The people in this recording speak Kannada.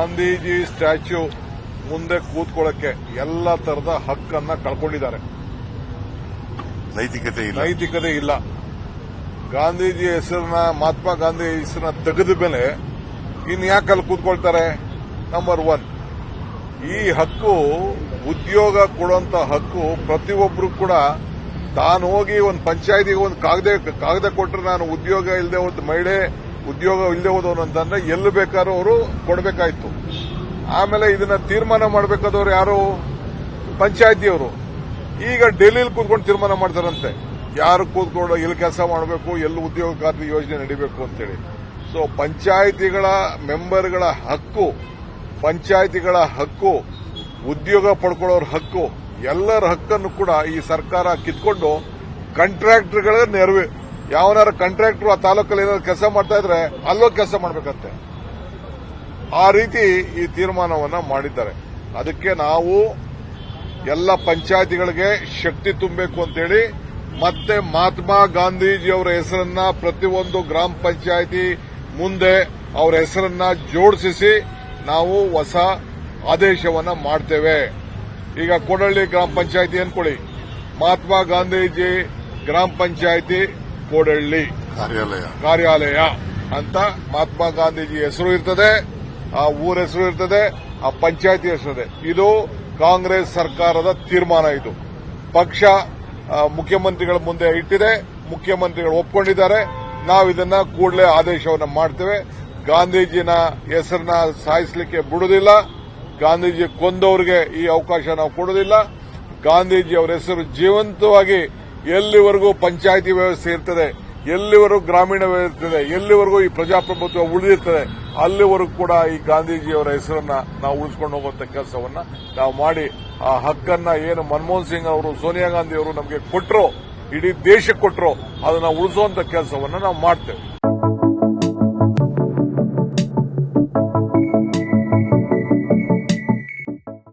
ಗಾಂಧೀಜಿ ಸ್ಟ್ಯಾಚ್ಯು ಮುಂದೆ ಕೂತ್ಕೊಳ್ಳಕ್ಕೆ ಎಲ್ಲ ತರದ ಹಕ್ಕನ್ನ ಕಳ್ಕೊಂಡಿದ್ದಾರೆ. ನೈತಿಕತೆ ಇಲ್ಲ. ನೈತಿಕತೆ ಇಲ್ಲ. ಗಾಂಧೀಜಿ ಹೆಸರನ್ನ ಮಹಾತ್ಮ ಗಾಂಧಿ ಹೆಸರನ್ನ ತೆಗೆದ ಮೇಲೆ ಇನ್ ಯಾಕೆ ಅಲ್ಲಿ ಕೂತ್ಕೊಳ್ತಾರೆ? ನಂಬರ್ ಒನ್ ಈ ಹಕ್ಕು ಉದ್ಯೋಗ ಕೊಡುವಂತ ಹಕ್ಕು ಪ್ರತಿಯೊಬ್ಬರು ಕೂಡ ತಾನು ಹೋಗಿ ಒಂದು ಪಂಚಾಯತಿಗೆ ಒಂದು ಕಾಗದ ಕಾಗದ ಕೊಟ್ಟರೆ ನಾನು ಉದ್ಯೋಗ ಇಲ್ಲದೆ ಒಂದು ಮಹಿಳೆ ಉದ್ಯೋಗ ಇಲ್ಲದೆ ಹೋದವನು ಅಂತಂದ್ರೆ ಎಲ್ಲಿ ಬೇಕಾದ್ರೂ ಅವರು ಕೊಡಬೇಕಾಯ್ತು. ಆಮೇಲೆ ಇದನ್ನ ತೀರ್ಮಾನ ಮಾಡಬೇಕಾದವರು ಯಾರು? ಪಂಚಾಯತಿಯವರು. ಈಗ ಡೆಲ್ಲಿ ಕೂತ್ಕೊಂಡು ತೀರ್ಮಾನ ಮಾಡ್ತಾರಂತೆ. ಯಾರು ಕೂತ್ಕೊಂಡು ಎಲ್ಲಿ ಕೆಲಸ ಮಾಡಬೇಕು, ಎಲ್ಲಿ ಉದ್ಯೋಗ ಖಾತ್ರಿ ಯೋಜನೆ ನಡಿಬೇಕು ಅಂತೇಳಿ. ಸೊ ಪಂಚಾಯಿತಿಗಳ ಮೆಂಬರ್ಗಳ ಹಕ್ಕು, ಪಂಚಾಯಿತಿಗಳ ಹಕ್ಕು, ಉದ್ಯೋಗ ಪಡ್ಕೊಳ್ಳೋರ ಹಕ್ಕು, ಎಲ್ಲರ ಹಕ್ಕನ್ನು ಕೂಡ ಈ ಸರ್ಕಾರ ಕಿತ್ಕೊಂಡು ಕಾಂಟ್ರಾಕ್ಟರ್ಗಳ ನೆರವು ಯಾವನಾರ ಕಾಂಟ್ರಾಕ್ಟರ್ ಆ ತಾಲೂಕಲ್ಲಿ ಏನಾದ್ರು ಕೆಲಸ ಮಾಡ್ತಾ ಇದ್ರೆ ಅಲ್ಲೋ ಕೆಲಸ ಮಾಡಬೇಕಂತೆ. ಆ ರೀತಿ ಈ ತೀರ್ಮಾನವನ್ನ ಮಾಡಿದ್ದಾರೆ. ಅದಕ್ಕೆ ನಾವು ಎಲ್ಲ ಪಂಚಾಯತಿಗಳಿಗೆ ಶಕ್ತಿ ತುಂಬಬೇಕು ಅಂತೇಳಿ ಮತ್ತೆ ಮಹಾತ್ಮ ಗಾಂಧೀಜಿಯವರ ಹೆಸರನ್ನ ಪ್ರತಿಯೊಂದು ಗ್ರಾಮ ಪಂಚಾಯಿತಿ ಮುಂದೆ ಅವರ ಹೆಸರನ್ನ ಜೋಡಿಸಿ ನಾವು ಹೊಸ ಆದೇಶವನ್ನ ಮಾಡ್ತೇವೆ. ಈಗ ಕೊಡಳ್ಳಿ ಗ್ರಾಮ ಪಂಚಾಯಿತಿ ಅನ್ಕೊಳ್ಳಿ. ಮಹಾತ್ಮ ಗಾಂಧೀಜಿ ಗ್ರಾಮ ಪಂಚಾಯತಿ ಕೋಡಳ್ಳಿ ಕಾರ್ಯಾಲಯ. ಕಾರ್ಯಾಲಯ ಅಂತ ಮಹಾತ್ಮ ಗಾಂಧೀಜಿ ಹೆಸರು ಇರ್ತದೆ ಆ ಊರ ಹೆಸರು ಇರ್ತದೆ ಆ ಪಂಚಾಯತಿ ಹೆಸರು ಇದೆ. ಇದು ಕಾಂಗ್ರೆಸ್ ಸರ್ಕಾರದ ತೀರ್ಮಾನ ಇದು. ಪಕ್ಷ ಮುಖ್ಯಮಂತ್ರಿಗಳ ಮುಂದೆ ಇಟ್ಟಿದೆ ಮುಖ್ಯಮಂತ್ರಿಗಳು ಒಪ್ಪಿಕೊಂಡಿದ್ದಾರೆ ನಾವು ಇದನ್ನ ಕೂಡಲೇ ಆದೇಶವನ್ನು ಮಾಡ್ತೇವೆ. ಗಾಂಧೀಜಿನ ಹೆಸರನ್ನ ಸಾಯಿಸಲಿಕ್ಕೆ ಬಿಡುವುದಿಲ್ಲ ಗಾಂಧೀಜಿ ಕೊಂದವರಿಗೆ ಈ ಅವಕಾಶ ನಾವು ಕೊಡುವುದಿಲ್ಲ ಗಾಂಧೀಜಿ ಅವರ ಹೆಸರು ಜೀವಂತವಾಗಿ ಎಲ್ಲಿವರೆಗೂ ಪಂಚಾಯಿತಿ ವ್ಯವಸ್ಥೆ ಇರ್ತದೆ, ಎಲ್ಲಿವರೆಗೂ ಗ್ರಾಮೀಣ ವ್ಯವಸ್ಥೆ ಇದೆ ಎಲ್ಲಿವರೆಗೂ ಈ ಪ್ರಜಾಪ್ರಭುತ್ವ ಉಳಿದಿರ್ತದೆ, ಅಲ್ಲಿವರೆಗೂ ಕೂಡ ಈ ಗಾಂಧೀಜಿಯವರ ಹೆಸರನ್ನ ನಾವು ಉಳಿಸ್ಕೊಂಡು ಹೋಗುವಂತ ಕೆಲಸವನ್ನ ನಾವು ಮಾಡಿ, ಆ ಹಕ್ಕನ್ನ ಏನು ಮನಮೋಹನ್ ಸಿಂಗ್ ಅವರು, ಸೋನಿಯಾ ಗಾಂಧಿ ಅವರು ನಮಗೆ ಕೊಟ್ಟರು ಇಡೀ ದೇಶಕ್ಕೆ ಕೊಟ್ಟರು ಅದನ್ನ ಉಳಿಸುವಂತ ಕೆಲಸವನ್ನ ನಾವು ಮಾಡ್ತೇವೆ.